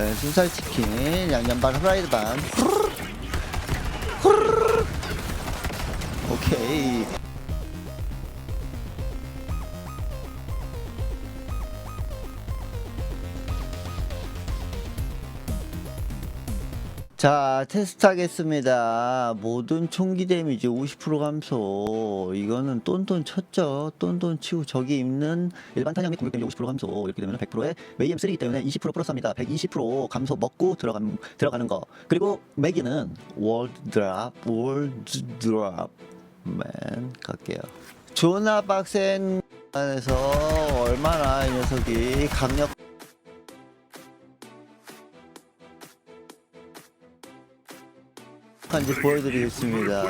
네, 순살 치킨, 양념반, 후라이드 반. 오케이. 자, 테스트 하겠습니다. 모든 총기 데미지 50% 감소. 이거는 똔똔 쳤죠. 똔똔 치고 저기 있는 일반 탄약 및 공격 데미지 50% 감소. 이렇게 되면 100%에 메이엠 3이기 때문에 20% 플러스합니다. 120% 감소 먹고 들어가는, 들어가는 거. 그리고 매기는 월드 드랍, 월드 드랍. 맨, 갈게요. 존나 빡센 안에서 얼마나 이 녀석이 강력 한지 보여드리겠습니다.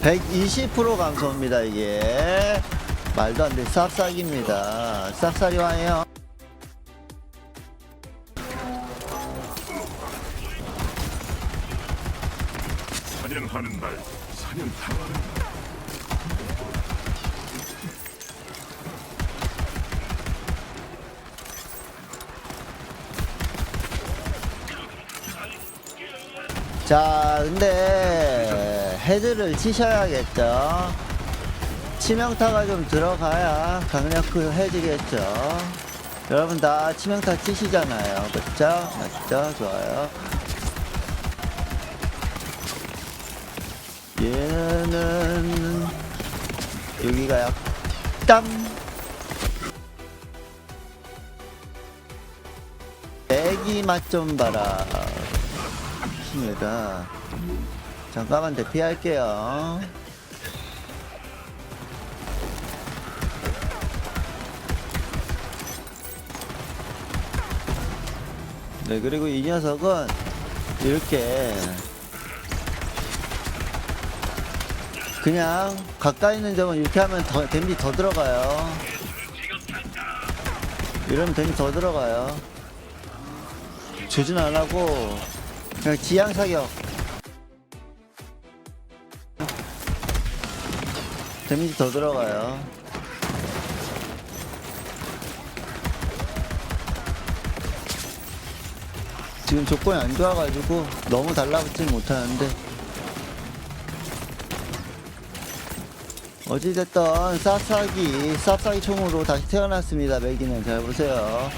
120% 감소입니다 이게. 말도 안 돼. 쌉싸기입니다. 쌉싸리 와요. 사냥하는 날 사냥하는 자 근데 헤드를 치셔야겠죠. 치명타가 좀 들어가야 강력히 해지겠죠. 여러분 다 치명타 치시잖아요. 그쵸? 맞죠? 좋아요. 얘는 여기가 약땀. 애기 맛 좀 봐라 좋습니다. 잠깐만 대피할게요. 네, 그리고 이 녀석은 이렇게 그냥 가까이 있는 점은 이렇게 하면 더, 데미지 더 들어가요. 이러면 데미지 더 들어가요. 조준 안 하고 지향 사격. 데미지 더 들어가요. 지금 조건이 안 좋아가지고 너무 달라붙진 못하는데 어찌됐든 쌉싸기 쌉싸기 총으로 다시 태어났습니다 매기는 잘 보세요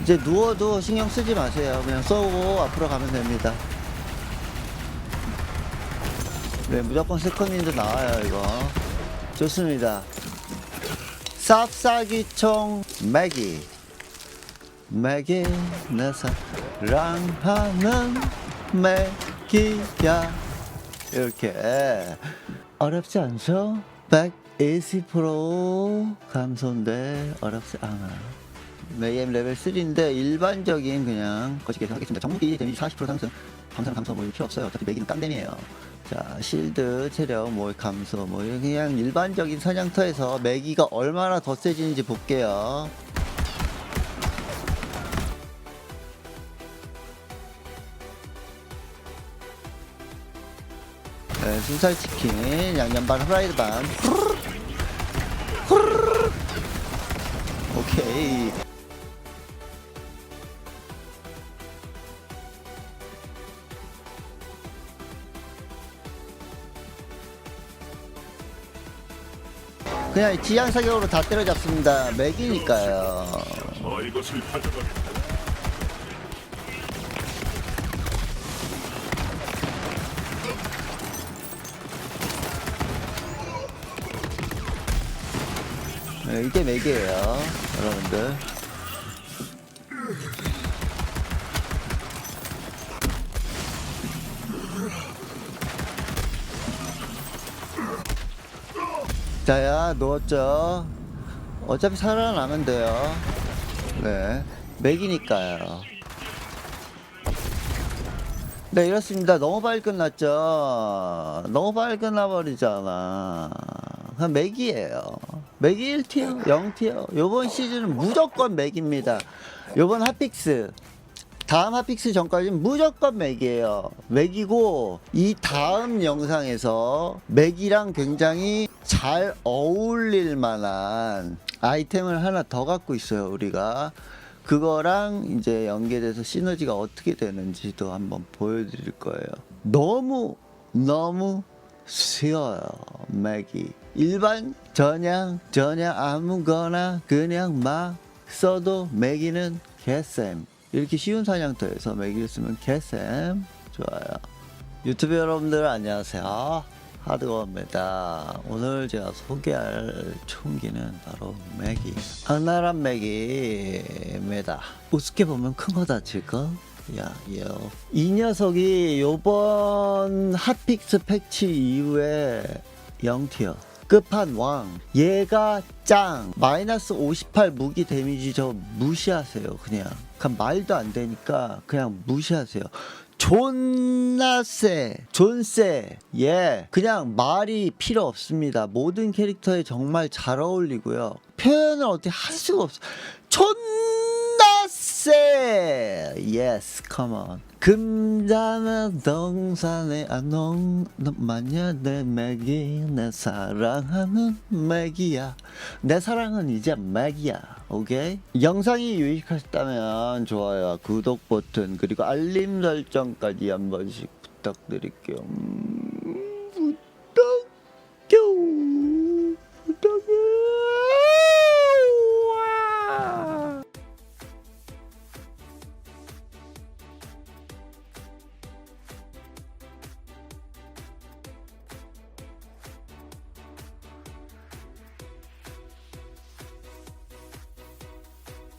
이제 누워도 신경 쓰지 마세요. 그냥 쏘고 앞으로 가면 됩니다. 네, 무조건 세컨인도 나와요, 이거. 좋습니다. 쌉싸기총 매기. 매기, 내 사랑하는 매기야. 이렇게. 어렵지 않죠? 120% 감소인데 어렵지 않아. 메이엠 레벨 3인데 일반적인 그냥 거시기에서 하겠습니다. 정무기 데미지 40% 상승, 방사능 감소 뭐 필요 없어요. 어차피 메기는 깡댐이에요. 자, 실드, 체력, 뭐 감소, 뭐 그냥 일반적인 사냥터에서 메기가 얼마나 더 세지는지 볼게요. 네, 순살 치킨, 양념반, 후라이드 반. 후루룩. 후루룩. 오케이. 그냥 지향 사격으로 다 때려잡습니다. 맥이니까요. 어 이것을 가져가겠다. 네, 이게 맥이에요, 여러분들. 자야 누웠죠. 어차피 살아나면 돼요. 네, 맥이니까요. 네 이렇습니다. 너무 빨리 끝났죠. 너무 빨리 끝나버리잖아. 그냥 맥이에요. 맥이 1티어, 0티어. 요번 시즌은 무조건 맥입니다. 요번 핫픽스 다음 핫픽스 전까지는 무조건 맥이에요. 맥이고 이 다음 영상에서 맥이랑 굉장히 잘 어울릴 만한 아이템을 하나 더 갖고 있어요. 우리가 그거랑 이제 연계돼서 시너지가 어떻게 되는지도 한번 보여드릴 거예요. 너무 너무 쉬워요. 맥이 일반 전향 전향 아무거나 그냥 막 써도 매기는 개쌤 이렇게 쉬운 사냥터에서 매기를 쓰면 개쌤 좋아요. 유튜브 여러분들 안녕하세요. 하드워입니다. 오늘 제가 소개할 총기는 바로 매기 악랄한 매기입니다. 우습게 보면 큰 거 다칠까? 야, 예요. 이 녀석이 요번 핫픽스 패치 이후에 0티어 끝판 왕. 얘가 짱. 마이너스 58 무기 데미지 저 무시하세요 그냥. 그냥 말도 안 되니까 그냥 무시하세요. 존나 세 존세 예. 그냥 말이 필요 없습니다. 모든 캐릭터에 정말 잘 어울리고요. 표현을 어떻게 할 수가 없어. 존나 세. 예스 컴온 금자는 동산에 안농 마냐 내 맥이 내 사랑하는 맥이야. 내 사랑은 이제 맥이야. 오케이? 영상이 유익하셨다면 좋아요 구독 버튼 그리고 알림 설정까지 한 번씩 부탁드릴게요. 음.